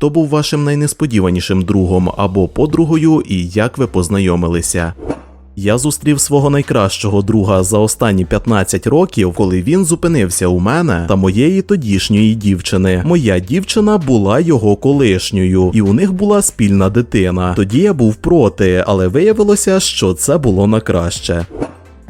хто був вашим найнесподіванішим другом або подругою і як ви познайомилися. Я зустрів свого найкращого друга за останні 15 років, коли він зупинився у мене та моєї тодішньої дівчини. Моя дівчина була його колишньою, і у них була спільна дитина. Тоді я був проти, але виявилося, що це було на краще.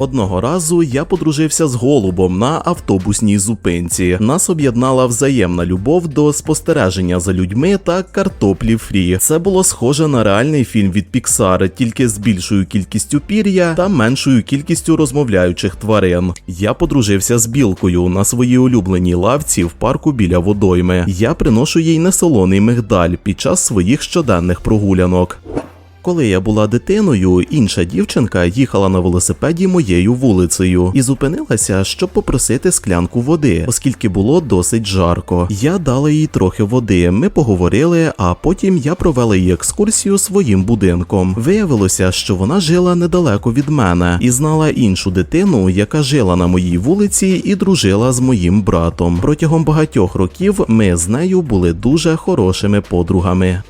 Одного разу я подружився з голубом на автобусній зупинці. Нас об'єднала взаємна любов до спостереження за людьми та картоплі фрі. Це було схоже на реальний фільм від Pixar, тільки з більшою кількістю пір'я та меншою кількістю розмовляючих тварин. Я подружився з білкою на своїй улюбленій лавці в парку біля водойми. Я приношу їй несолоний мигдаль під час своїх щоденних прогулянок. Коли я була дитиною, інша дівчинка їхала на велосипеді моєю вулицею і зупинилася, щоб попросити склянку води, оскільки було досить жарко. Я дала їй трохи води. Ми поговорили, а потім я провела їй екскурсію своїм будинком. Виявилося, що вона жила недалеко від мене і знала іншу дитину, яка жила на моїй вулиці і дружила з моїм братом. Протягом багатьох років ми з нею були дуже хорошими подругами.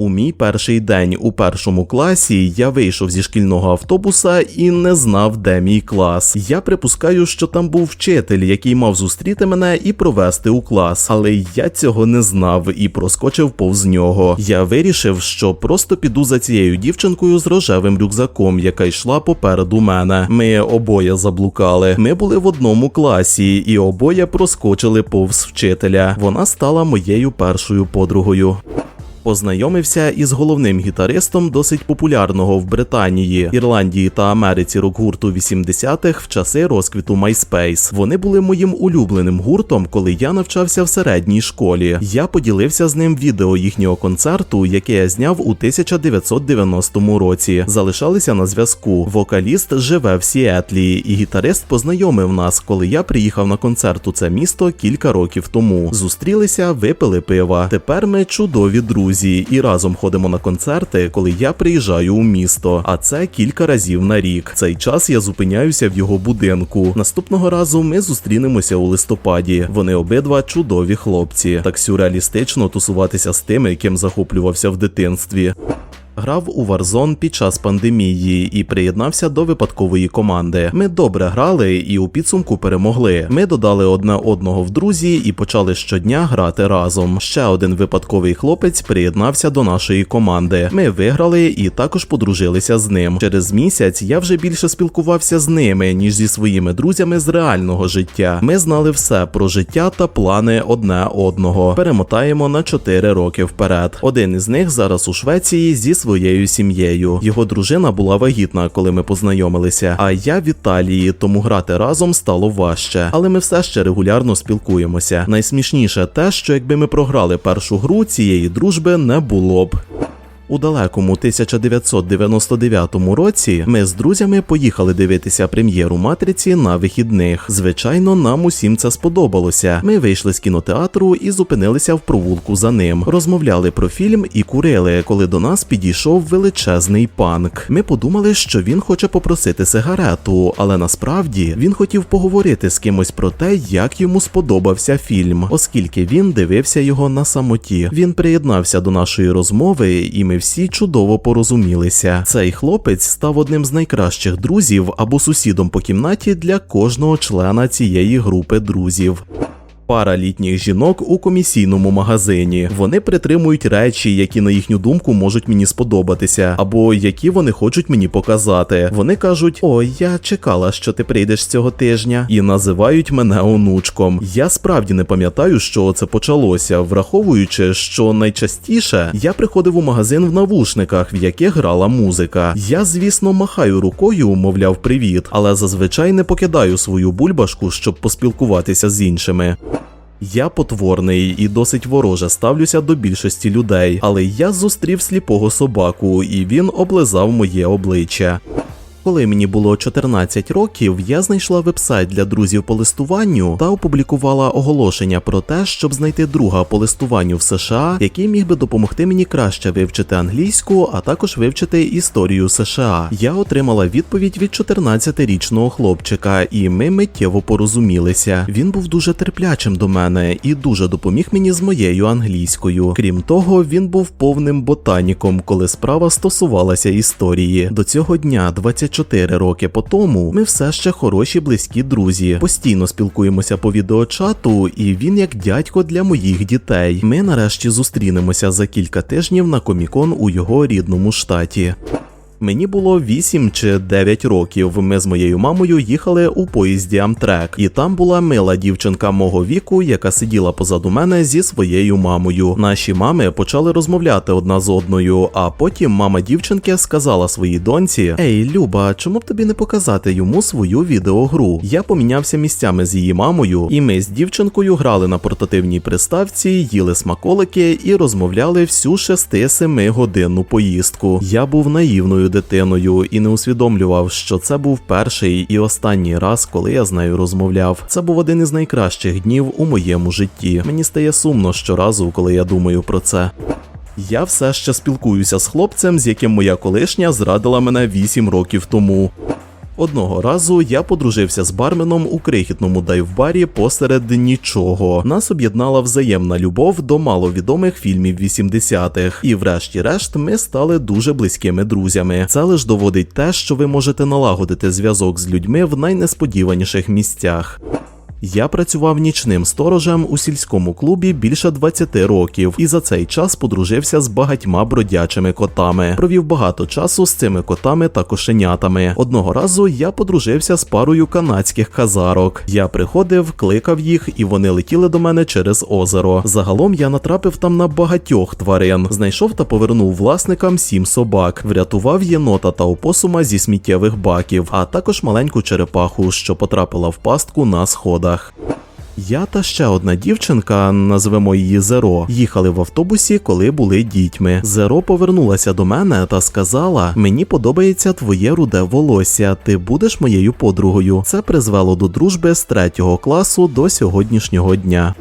У мій перший день у першому класі я вийшов зі шкільного автобуса і не знав, де мій клас. Я припускаю, що там був вчитель, який мав зустріти мене і провести у клас, але я цього не знав і проскочив повз нього. Я вирішив, що просто піду за цією дівчинкою з рожевим рюкзаком, яка йшла попереду мене. Ми обоє заблукали. Ми були в одному класі, і обоє проскочили повз вчителя. Вона стала моєю першою подругою. Познайомився із головним гітаристом досить популярного в Британії, Ірландії та Америці рок-гурту 80-х в часи розквіту MySpace. Вони були моїм улюбленим гуртом, коли я навчався в середній школі. Я поділився з ним відео їхнього концерту, яке я зняв у 1990 році. Залишалися на зв'язку. Вокаліст живе в Сіетлі, і гітарист познайомив нас, коли я приїхав на концерт у це місто кілька років тому. Зустрілися, випили пива. Тепер ми чудові друзі і разом ходимо на концерти, коли я приїжджаю у місто. А це кілька разів на рік. Цей час я зупиняюся в його будинку. Наступного разу ми зустрінемося у листопаді. Вони обидва чудові хлопці. Так сюрреалістично тусуватися з тими, ким захоплювався в дитинстві. Грав у Warzone під час пандемії і приєднався до випадкової команди. Ми добре грали і у підсумку перемогли. Ми додали одне одного в друзі і почали щодня грати разом. Ще один випадковий хлопець приєднався до нашої команди. Ми виграли і також подружилися з ним. Через місяць я вже більше спілкувався з ними, ніж зі своїми друзями з реального життя. Ми знали все про життя та плани одне одного. Перемотаємо на 4 роки вперед. Один із них зараз у Швеції зі своєю сім'єю. Його дружина була вагітна, коли ми познайомилися. А я в Італії, тому грати разом стало важче. Але ми все ще регулярно спілкуємося. Найсмішніше те, що якби ми програли першу гру, цієї дружби не було б. У далекому 1999 році ми з друзями поїхали дивитися прем'єру матриці на вихідних. Звичайно, нам усім це сподобалося. Ми вийшли з кінотеатру і зупинилися в провулку за ним. Розмовляли про фільм і курили, коли до нас підійшов величезний панк. Ми подумали, що він хоче попросити сигарету, але насправді він хотів поговорити з кимось про те, як йому сподобався фільм, оскільки він дивився його на самоті. Він приєднався до нашої розмови, і ми всі чудово порозумілися. Цей хлопець став одним з найкращих друзів або сусідом по кімнаті для кожного члена цієї групи друзів. Пара літніх жінок у комісійному магазині. Вони притримують речі, які на їхню думку можуть мені сподобатися, або які вони хочуть мені показати. Вони кажуть: Ой, я чекала, що ти прийдеш цього тижня, і називають мене онучком. Я справді не пам'ятаю, що це почалося, враховуючи, що найчастіше я приходив у магазин в навушниках, в яких грала музика. Я, звісно, махаю рукою, мовляв, привіт, але зазвичай не покидаю свою бульбашку, щоб поспілкуватися з іншими. Я потворний і досить вороже ставлюся до більшості людей, але я зустрів сліпого собаку, і він облизав моє обличчя. Коли мені було 14 років, я знайшла вебсайт для друзів по листуванню та опублікувала оголошення про те, щоб знайти друга по листуванню в США, який міг би допомогти мені краще вивчити англійську, а також вивчити історію США. Я отримала відповідь від 14-річного хлопчика, і ми миттєво порозумілися. Він був дуже терплячим до мене і дуже допоміг мені з моєю англійською. Крім того, він був повним ботаніком, коли справа стосувалася історії. До цього дня, 24 роки по тому, ми все ще хороші близькі друзі. Постійно спілкуємося по відеочату, і він як дядько для моїх дітей. Ми нарешті зустрінемося за кілька тижнів на комікон у його рідному штаті. Мені було 8 чи 9 років. Ми з моєю мамою їхали у поїзді Амтрек, і там була мила дівчинка мого віку, яка сиділа позаду мене зі своєю мамою. Наші мами почали розмовляти одна з одною, а потім мама дівчинки сказала своїй доньці: Ей, Люба, чому б тобі не показати йому свою відеогру? Я помінявся місцями з її мамою, і ми з дівчинкою грали на портативній приставці, їли смаколики і розмовляли всю 6-7 годинну поїздку. Я був наївною дитиною і не усвідомлював, що це був перший і останній раз, коли я з нею розмовляв. Це був один із найкращих днів у моєму житті. Мені стає сумно щоразу, коли я думаю про це. Я все ще спілкуюся з хлопцем, з яким моя колишня зрадила мене 8 років тому. Одного разу я подружився з барменом у крихітному дайвбарі посеред нічого. Нас об'єднала взаємна любов до маловідомих фільмів 80-х. І врешті-решт ми стали дуже близькими друзями. Це лише доводить те, що ви можете налагодити зв'язок з людьми в найнесподіваніших місцях. Я працював нічним сторожем у сільському клубі більше 20 років, і за цей час подружився з багатьма бродячими котами. Провів багато часу з цими котами та кошенятами. Одного разу я подружився з парою канадських казарок. Я приходив, кликав їх, і вони летіли до мене через озеро. Загалом я натрапив там на багатьох тварин, знайшов та повернув власникам сім собак, врятував єнота та опосума зі сміттєвих баків, а також маленьку черепаху, що потрапила в пастку на сходах. Я та ще одна дівчинка, назвемо її Зеро, їхали в автобусі, коли були дітьми. Зеро повернулася до мене та сказала: Мені подобається твоє руде волосся. Ти будеш моєю подругою. Це призвело до дружби з третього класу до сьогоднішнього дня.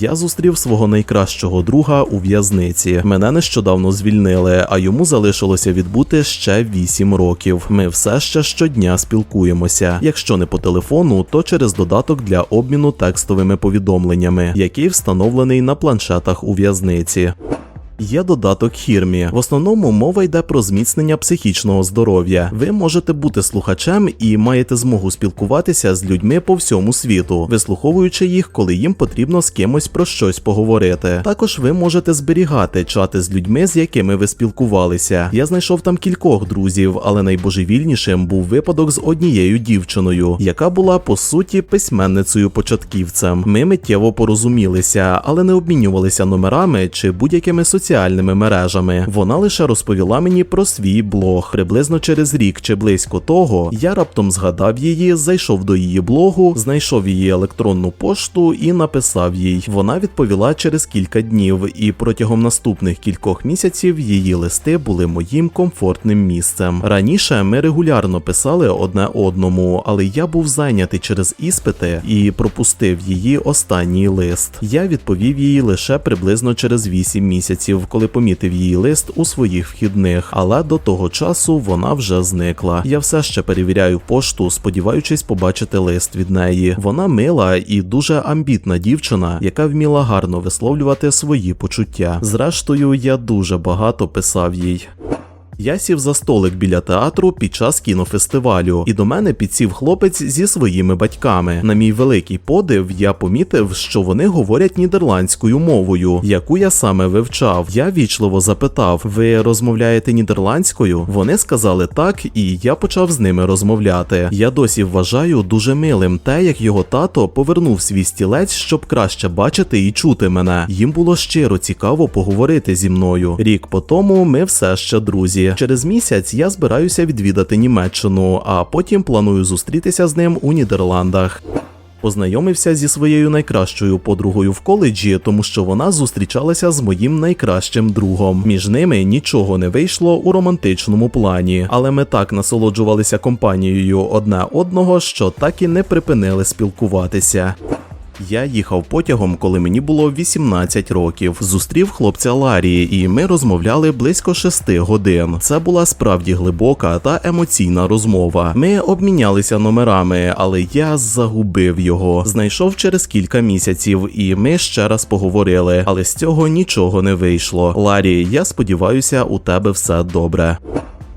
Я зустрів свого найкращого друга у в'язниці. Мене нещодавно звільнили, а йому залишилося відбути ще 8 років. Ми все ще щодня спілкуємося. Якщо не по телефону, то через додаток для обміну текстовими повідомленнями, який встановлений на планшетах у в'язниці. Є додаток Хірмі. В основному мова йде про зміцнення психічного здоров'я. Ви можете бути слухачем і маєте змогу спілкуватися з людьми по всьому світу, вислуховуючи їх, коли їм потрібно з кимось про щось поговорити. Також ви можете зберігати чати з людьми, з якими ви спілкувалися. Я знайшов там кількох друзів, але найбожевільнішим був випадок з однією дівчиною, яка була по суті письменницею початківцем. Ми миттєво порозумілися, але не обмінювалися номерами чи будь-якими соціальними мережами. Вона лише розповіла мені про свій блог. Приблизно через рік чи близько того я раптом згадав її, зайшов до її блогу, знайшов її електронну пошту і написав їй. Вона відповіла через кілька днів, і протягом наступних кількох місяців її листи були моїм комфортним місцем. Раніше ми регулярно писали одне одному, але я був зайнятий через іспити і пропустив її останній лист. Я відповів їй лише приблизно через 8 місяців, коли помітив її лист у своїх вхідних, але до того часу вона вже зникла. Я все ще перевіряю пошту, сподіваючись побачити лист від неї. Вона мила і дуже амбітна дівчина, яка вміла гарно висловлювати свої почуття. Зрештою, я дуже багато писав їй. Я сів за столик біля театру під час кінофестивалю, і до мене підсів хлопець зі своїми батьками. На мій великий подив, я помітив, що вони говорять нідерландською мовою, яку я саме вивчав. Я вічливо запитав: ви розмовляєте нідерландською? Вони сказали так, і я почав з ними розмовляти. Я досі вважаю дуже милим те, як його тато повернув свій стілець, щоб краще бачити і чути мене. Їм було щиро цікаво поговорити зі мною. Рік по тому ми все ще друзі. Через місяць я збираюся відвідати Німеччину, а потім планую зустрітися з ним у Нідерландах. Познайомився зі своєю найкращою подругою в коледжі, тому що вона зустрічалася з моїм найкращим другом. Між ними нічого не вийшло у романтичному плані, але ми так насолоджувалися компанією одне одного, що так і не припинили спілкуватися. Я їхав потягом, коли мені було 18 років. Зустрів хлопця Ларі, і ми розмовляли близько 6 годин. Це була справді глибока та емоційна розмова. Ми обмінялися номерами, але я загубив його. Знайшов через кілька місяців, і ми ще раз поговорили, але з цього нічого не вийшло. Ларі, я сподіваюся, у тебе все добре.